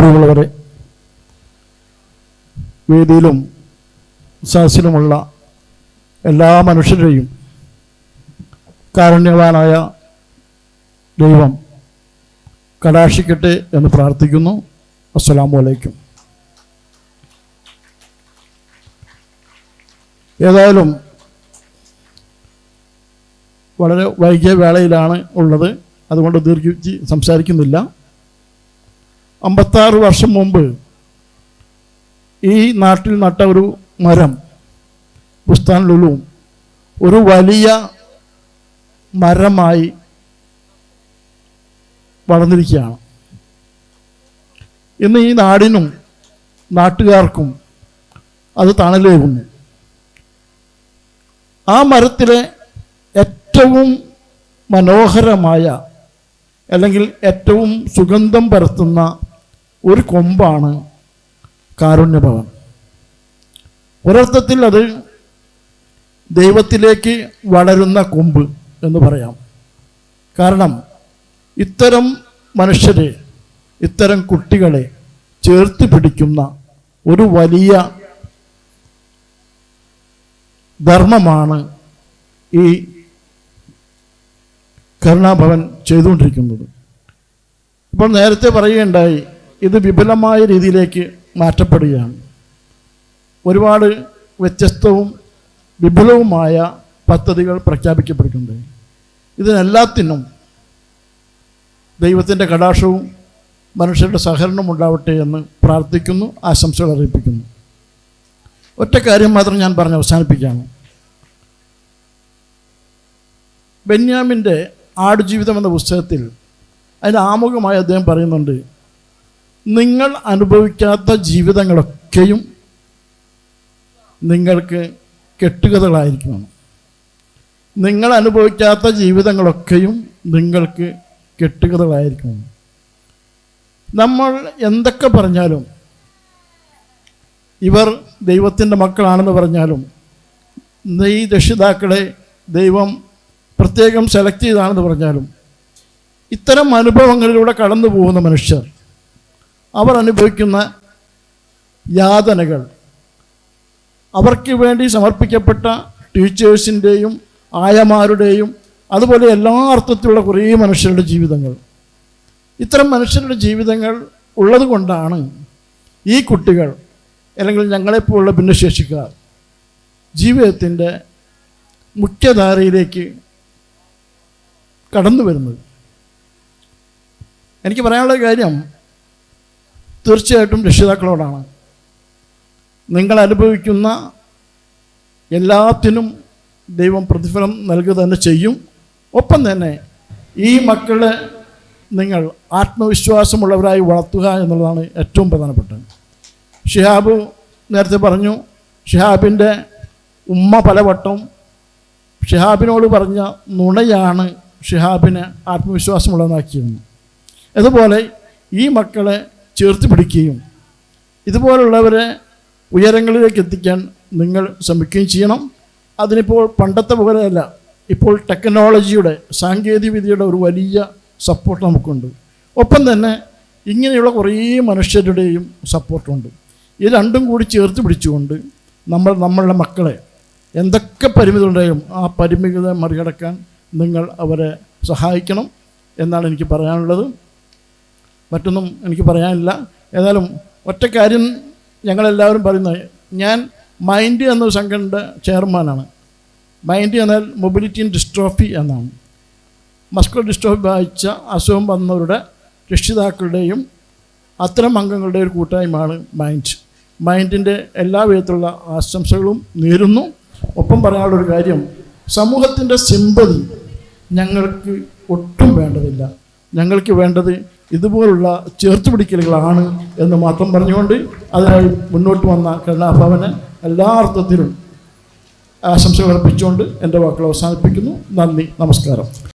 പ്രിയമുള്ളവരെ വേദിയിലും സാസിലുമുള്ള എല്ലാ മനുഷ്യരെയും കാരുണ്യവാനായ ദൈവം കടാക്ഷിക്കട്ടെ എന്ന് പ്രാർത്ഥിക്കുന്നു. അസ്സലാമു അലൈക്കും. ഏതായാലും വളരെ വൈകിയ വേളയിലാണ് ഉള്ളത്. അതുകൊണ്ട് ദീർഘിച്ച് സംസാരിക്കുന്നില്ല. അമ്പത്താറ് വർഷം മുമ്പ് ഈ നാട്ടിൽ നട്ട ഒരു മരം പുസ്താൻ ലുലുവും ഒരു വലിയ മരമായി വളർന്നിരിക്കുകയാണ്. ഇന്ന് ഈ നാടിനും നാട്ടുകാർക്കും അത് തണലേകുന്നു. ആ മരത്തിലെ ഏറ്റവും മനോഹരമായ അല്ലെങ്കിൽ ഏറ്റവും സുഗന്ധം പരത്തുന്ന ഒരു കൊമ്പാണ് കാരുണ്യഭവൻ. ഒരർത്ഥത്തിൽ അത് ദൈവത്തിലേക്ക് വളരുന്ന കൊമ്പ് എന്ന് പറയാം. കാരണം ഇത്തരം മനുഷ്യരെ ഇത്തരം കുട്ടികളെ ചേർത്ത് പിടിക്കുന്ന ഒരു വലിയ ധർമ്മമാണ് ഈ കരുണാഭവൻ ചെയ്തുകൊണ്ടിരിക്കുന്നത്. ഇപ്പോൾ നേരത്തെ പറയുകയുണ്ടായി ഇത് വിപുലമായ രീതിയിലേക്ക് മാറ്റപ്പെടുകയാണ്. ഒരുപാട് വ്യത്യസ്തവും വിപുലവുമായ പദ്ധതികൾ പ്രഖ്യാപിക്കപ്പെട്ടിട്ടുണ്ട് ഇതിനെല്ലാത്തിനും ദൈവത്തിന്റെ കടാക്ഷവും മനുഷ്യരുടെ സഹകരണവും ഉണ്ടാവട്ടെ എന്ന് പ്രാർത്ഥിക്കുന്നു ആശംസകൾ അറിയിപ്പിക്കുന്നു. ഒറ്റ കാര്യം മാത്രം ഞാൻ പറഞ്ഞ് അവസാനിപ്പിക്കുകയാണ്. ബെന്യാമിന്റെ ആടുജീവിതം എന്ന പുസ്തകത്തിൽ അതിന് ആമുഖമായി അദ്ദേഹം പറയുന്നുണ്ട് നിങ്ങൾ അനുഭവിക്കാത്ത ജീവിതങ്ങളൊക്കെയും നിങ്ങൾക്ക് കെട്ടുകഥകളായിരിക്കണം നിങ്ങൾ അനുഭവിക്കാത്ത ജീവിതങ്ങളൊക്കെയും നിങ്ങൾക്ക് കെട്ടുകഥകളായിരിക്കണം നമ്മൾ എന്തൊക്കെ പറഞ്ഞാലും ഇവർ ദൈവത്തിന്റെ മക്കളാണെന്ന് പറഞ്ഞാലും ഈ രക്ഷിതാക്കളെ ദൈവം പ്രത്യേകം സെലക്ട് ചെയ്താണെന്ന് പറഞ്ഞാലും ഇത്തരം അനുഭവങ്ങളിലൂടെ കടന്നു പോകുന്ന മനുഷ്യർ അവർ അനുഭവിക്കുന്ന യാതനകൾ. അവർക്ക് വേണ്ടി സമർപ്പിക്കപ്പെട്ട ടീച്ചേഴ്സിന്റെയും ആയമാരുടെയും അതുപോലെ എല്ലാ അർത്ഥത്തിലുള്ള കുറേ മനുഷ്യരുടെ ജീവിതങ്ങൾ. ഇത്തരം മനുഷ്യരുടെ ജീവിതങ്ങൾ ഉള്ളതുകൊണ്ടാണ് ഈ കുട്ടികൾ അല്ലെങ്കിൽ ഞങ്ങളെപ്പോലുള്ള ഭിന്നശേഷിക്കാർ ജീവിതത്തിന്റെ മുഖ്യധാരയിലേക്ക് കടന്നു വരുന്നത് എനിക്ക് പറയാനുള്ള കാര്യം തീർച്ചയായിട്ടും രക്ഷിതാക്കളോടാണ്. നിങ്ങൾ അനുഭവിക്കുന്ന എല്ലാത്തിനും ദൈവം പ്രതിഫലം നൽകുക തന്നെ ചെയ്യും. ഒപ്പം തന്നെ ഈ മക്കളെ നിങ്ങൾ ആത്മവിശ്വാസമുള്ളവരായി വളർത്തുക എന്നുള്ളതാണ് ഏറ്റവും പ്രധാനപ്പെട്ടത്. ഷിഹാബ് നേരത്തെ പറഞ്ഞു ഷിഹാബിന്റെ ഉമ്മ പലവട്ടം ഷിഹാബിനോട് പറഞ്ഞ നുണയാണ് ഷിഹാബിനെ ആത്മവിശ്വാസമുള്ളതാക്കിയത് അതുപോലെ ഈ മക്കളെ ചേർത്ത് പിടിക്കുകയും ഇതുപോലുള്ളവരെ ഉയരങ്ങളിലേക്ക് എത്തിക്കാൻ നിങ്ങൾ ശ്രമിക്കുകയും ചെയ്യണം. അതിനിപ്പോൾ പണ്ടത്തെ പോലെയല്ല. ഇപ്പോൾ ടെക്നോളജിയുടെ സാങ്കേതികവിദ്യയുടെ ഒരു വലിയ സപ്പോർട്ട് നമുക്കുണ്ട്. ഒപ്പം തന്നെ ഇങ്ങനെയുള്ള കുറേ മനുഷ്യരുടെയും സപ്പോർട്ടുണ്ട് ഈ രണ്ടും കൂടി ചേർത്ത് പിടിച്ചുകൊണ്ട് നമ്മൾ നമ്മളുടെ മക്കളെ എന്തൊക്കെ പരിമിതി ഉണ്ടായും ആ പരിമിതി മറികടക്കാൻ നിങ്ങൾ അവരെ സഹായിക്കണം എന്നാണ് എനിക്ക് പറയാനുള്ളത്. മറ്റൊന്നും എനിക്ക് പറയാനില്ല. ഏതായാലും ഒറ്റ കാര്യം ഞങ്ങളെല്ലാവരും പറയുന്നത് ഞാൻ മൈൻഡ് എന്ന സംഘടനയുടെ ചെയർമാനാണ്. മൈൻഡ് എന്നാൽ മൊബിലിറ്റി ഡിസ്ട്രോഫി എന്നാണ്. മസ്കുലർ ഡിസ്ട്രോഫി ബാധിച്ച അസുഖം വന്നവരുടെ രക്ഷിതാക്കളുടെയും അത്തരം അംഗങ്ങളുടെ ഒരു കൂട്ടായ്മയാണ് മൈൻഡ്. മൈൻഡിന്റെ എല്ലാ വിധത്തിലുള്ള ആശംസകളും നേരുന്നു. ഒപ്പം പറയാനുള്ളൊരു കാര്യം സമൂഹത്തിന്റെ സിമ്പതി ഞങ്ങൾക്ക് ഒട്ടും വേണ്ടതില്ല. ഞങ്ങൾക്ക് വേണ്ടത് ഇതുപോലുള്ള ചേർത്തുപിടിക്കലുകളാണ് എന്ന് മാത്രം പറഞ്ഞുകൊണ്ട് അതിനായി മുന്നോട്ട് വന്ന കരുണാഭവന് എല്ലാ അർത്ഥത്തിലും ആശംസകൾ അർപ്പിച്ചുകൊണ്ട് എന്റെ വാക്കുകൾ അവസാനിപ്പിക്കുന്നു. നന്ദി. നമസ്കാരം.